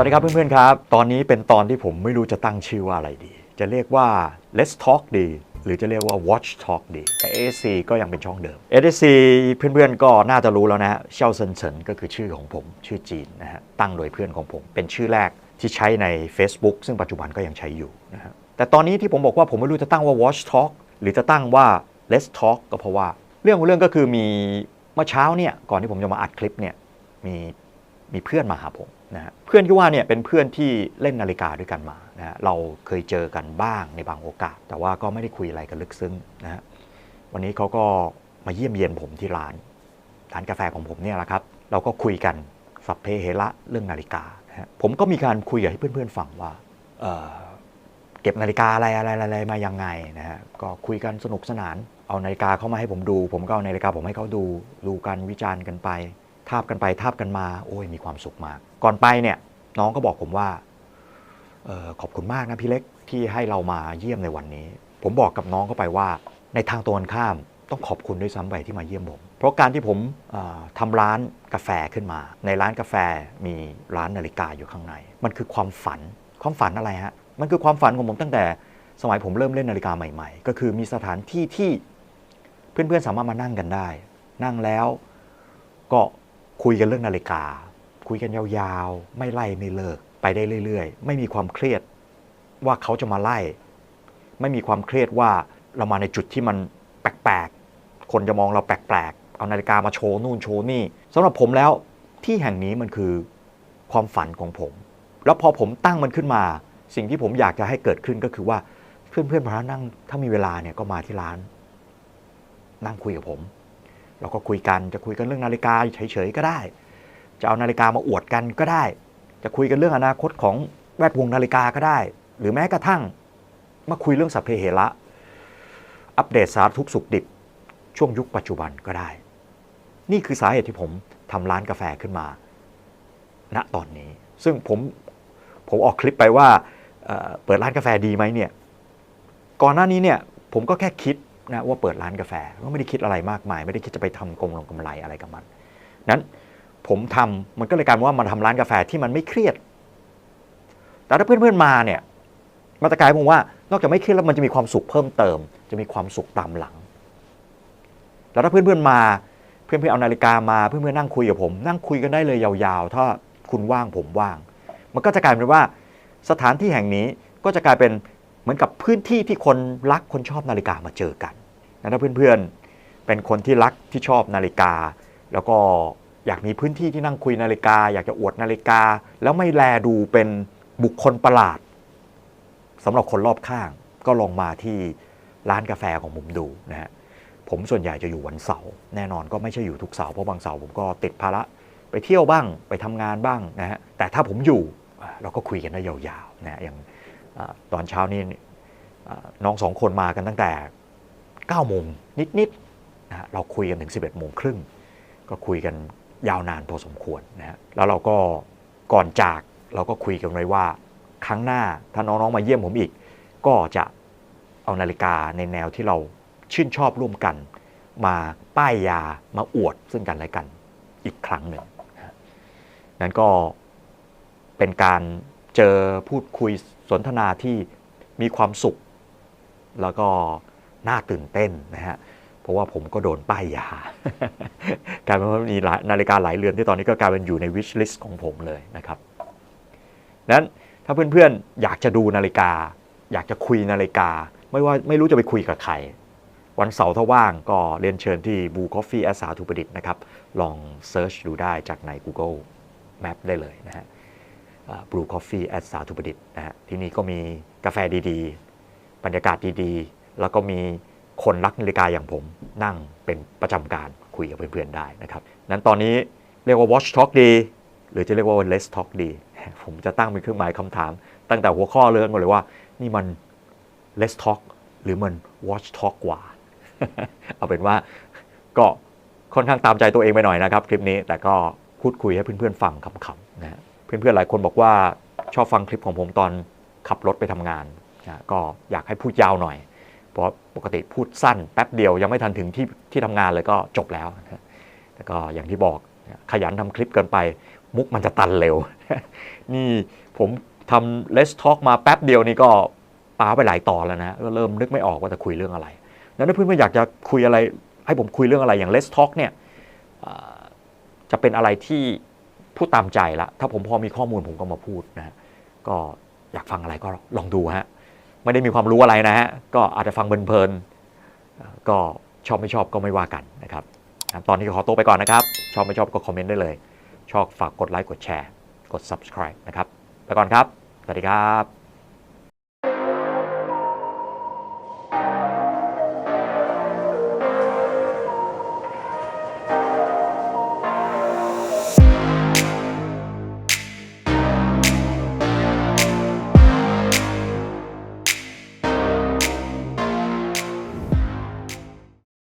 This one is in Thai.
วัสดีครับเพื่อนๆครับ ตอนนี้เป็นตอนที่ผมไม่รู้จะตั้งชื่อว่าอะไรดี จะเรียกว่า Let's Talk ดี หรือจะเรียกว่า Watch Talk ดีแต่ ASC ก็ยังเป็นช่องเดิม ASC เพื่อนๆก็น่าจะรู้แล้วนะฮะเช่าเซินเฉินก็คือชื่อของผม ชื่อจีนนะฮะตั้งโดยเพื่อนของผม เป็นชื่อแรกที่ใช้ใน Facebook ซึ่งปัจจุบันก็ยังใช้อยู่นะฮะแต่ตอนนี้ที่ผมบอกว่าผมไม่รู้จะตั้งว่า Watch Talk หรือจะตั้งว่า Let's Talk ก็เพราะว่า เรื่องของเรื่องก็คือมีเมื่อเช้าเนี่ยก่อนที่ผมจะมาอัดคลิปเนี่ยมี มีเพื่อนมาหาผมนะฮะเพื่อนที่ว่าเนี่ยเป็นเพื่อนที่เล่นนาฬิกาด้วยกันมานะฮะเราเคยเจอกันบ้างในบางโอกาส แต่ว่าก็ไม่ได้คุยอะไรกันลึกซึ้งนะฮะวันนี้เขาก็มาเยี่ยมเยียนผมที่ร้านร้านกาแฟของผมเนี่ยแหละครับ เราก็คุยกันสัพเพเหระเรื่องนาฬิกานะฮะผมก็มีการคุยกับให้เพื่อนๆฟังว่าเเก็บนาฬิกาอะไรอะไรอะไรมายังไงนะฮะก็คุยกันสนุกสนาน เอานาฬิกาเข้ามาให้ผมดู ผมก็เอานาฬิกาผมให้เขาดูดูกันวิจารณ์กันไป ทาบกันไปทาบกันมา โอ้ยมีความสุขมาก ก่อนไปเนี่ยน้องก็บอกผมว่าออขอบคุณมากนะพี่เล็กที่ให้เรามาเยี่ยมในวันนี้ ผมบอกกับน้องเข้าไปว่า ในทางตรงกันข้ามต้องขอบคุณด้วยซ้ำไปที่มาเยี่ยมผม เพราะการที่ผมออทำร้านกาแฟขึ้นมา ในร้านกาแฟมีร้านนาฬิกาอยู่ข้างใน มันคือความฝันความฝันอะไรฮะมันคือความฝันของผมตั้งแต่สมัยผมเริ่มเล่นนาฬิกาใหม่ๆ ก็คือมีสถานที่ที่เพื่อนๆสามารถมานั่งกันได้ นั่งแล้วก็ คุยกันเรื่องนาฬิกา คุยกันยาวๆ ไม่ไล่ไม่เลิก ไปได้เรื่อยๆ ไม่มีความเครียดว่าเขาจะมาไล่ ไม่มีความเครียดว่าเรามาในจุดที่มันแปลกๆ คนจะมองเราแปลกๆ เอานาฬิกามาโชว์นู่นโชว์นี่สำหรับผมแล้วที่แห่งนี้มันคือความฝันของผม แล้วพอผมตั้งมันขึ้นมา สิ่งที่ผมอยากจะให้เกิดขึ้นก็คือว่าเพื่อนๆพานั่งถ้ามีเวลาเนี่ยก็มาที่ร้าน นั่งคุยกับผม เราก็คุยกันจะคุยกันเรื่องนาฬิกาเฉยๆก็ได้ จะเอานาฬิกามาอวดกันก็ได้ จะคุยกันเรื่องอนาคตของแวดวงนาฬิกาก็ได้ หรือแม้กระทั่งมาคุยเรื่องสัพเพเหระอัปเดตสารทุกสุขดิบช่วงยุคปัจจุบันก็ได้ นี่คือสาเหตุที่ผมทำร้านกาแฟขึ้นมา ณตอนนี้ ซึ่งผมผมออกคลิปไปว่าเเปิดร้านกาแฟดีไหมเนี่ย ก่อนหน้านี้เนี่ยผมก็แค่คิด นะว่าเปิดร้านกาแฟก็ไม่ได้คิดอะไรมากมาย ไม่ได้คิดจะไปทำกำลงกำไรอะไรกับมัน นั้นผมทำมันก็เลยกลายเป็นว่ามันทำร้านกาแฟที่มันไม่เครียด แต่ถ้าเพื่อนๆมาเนี่ยมันจะกลายเป็นว่านอกจากไม่เครียดแล้วมันจะมีความสุขเพิ่มเติม จะมีความสุขตามหลัง แล้วถ้าเพื่อนๆมาเพื่อนๆเอานาฬิกามาเพื่อนๆนั่งคุยกับผม นั่งคุยกันได้เลยยาวๆ ถ้าคุณว่างผมว่าง มันก็จะกลายเป็นว่าสถานที่แห่งนี้ก็จะกลายเป็นเหมือนกับพื้นที่ที่คนรักคนชอบนาฬิกามาเจอกัน นะถ้าเพื่อนๆ เป็นคนที่รักที่ชอบนาฬิกา แล้วก็อยากมีพื้นที่ที่นั่งคุยนาฬิกา อยากจะอวดนาฬิกา แล้วไม่แลดูเป็นบุคคลประหลาดสำหรับคนรอบข้าง ก็ลองมาที่ร้านกาแฟของผมดูนะฮะผมส่วนใหญ่จะอยู่วันเสาร์แน่นอนก็ไม่ใช่อยู่ทุกเสาร์เพราะบางเสาร์ผมก็ติดภาระไปเที่ยวบ้างไปทำงานบ้างนะฮะแต่ถ้าผมอยู่เราก็คุยกันได้ยาวๆนะอย่างอตอนเช้านี้อ่น้องสองคนมากันตั้งแต่ 9โมงนิดๆนะเราคุยกันถึง 11โมงครึ่งก็คุยกันยาวนานพอสมควรนะฮะแล้วเราก็ก่อนจากเราก็คุยกันไว้ว่า ครั้งหน้าถ้าน้องๆมาเยี่ยมผมอีก ก็จะเอานาฬิกาในแนวที่เราชื่นชอบร่วมกัน มาป้ายยามาอวดซึ่งกันและกันอีกครั้งหนึ่งนั้นก็เป็นการเจอพูดคุยสนทนาที่มีความสุข แล้วก็ น่าตื่นเต้นนะฮะเพราะว่าผมก็โดนป้ายยากลายเป็นว่ามีนาฬิกาหลายเรือนที่ตอนนี้ก็กลายเป็นอยู่ใน wish list ของผมเลยนะครับนั้นถ้าเพื่อนๆ อยากจะดูนาฬิกา อยากจะคุยนาฬิกา ไม่ว่าไม่รู้จะไปคุยกับใคร วันเสาร์ถ้าว่างก็เรียนเชิญที่ Blue Coffee อสสาธุประดิษฐ์นะครับ ลองเซิร์ชดูได้จากใน Google Map ได้เลยนะฮะอ่า Blue Coffee อสสาธุประดิษฐ์นะฮะที่นี่ก็มีกาแฟดีๆ บรรยากาศดีๆ แล้วก็มีคนรักนาฬิกาอย่างผมนั่งเป็นประจำการคุยกับเพื่อนๆได้นะครับนั้นตอนนี้เรียกว่า Watch Talk ดี หรือจะเรียกว่า Let's Talk ดี ผมจะตั้งเป็นเครื่องหมายคำถาม ตั้งแต่หัวข้อเรื่องก่อนเลยว่า นี่มัน Let's Talk หรือมัน Watch Talk กว่า เอาเป็นว่าก็ค่อนข้างตามใจตัวเองไปหน่อยนะครับ คลิปนี้แต่ก็พูดคุยให้เพื่อนๆฟังขำๆนะฮะเพื่อนๆหลายคนบอกว่าชอบฟังคลิปของผมตอนขับรถไปทำงานนะก็อยากให้พูดยาวหน่อย เพราะปกติพูดสั้นแป๊บเดียวยังไม่ทันถึงที่ที่ทำงานเลยก็จบแล้วแต่ก็อย่างที่บอกขยันทำคลิปเกินไป มุกมันจะตันเร็ว นี่ผมทำ Let's Talk มาแป๊บเดียวนี่ก็ปาไปหลายตอนแล้วนะก็เริ่มนึกไม่ออกว่าจะคุยเรื่องอะไรแล้วถ้าเพื่อนๆอยากจะคุยอะไร ให้ผมคุยเรื่องอะไรอย่าง Let's Talk เนี่ยจะเป็นอะไรที่พูดตามใจละถ้าผมพอมีข้อมูลผมก็มาพูดนะก็อยากฟังอะไรก็ลองดูฮะ ไม่ได้มีความรู้อะไรนะฮะก็อาจจะฟังเพลินๆก็ชอบไม่ชอบก็ไม่ว่ากันนะครับตอนนี้ขอตัวไปก่อนนะครับ ชอบไม่ชอบก็คอมเมนต์ได้เลย ชอบฝากกดไลค์กดแชร์ กด subscribe นะครับไปก่อนครับ สวัสดีครับ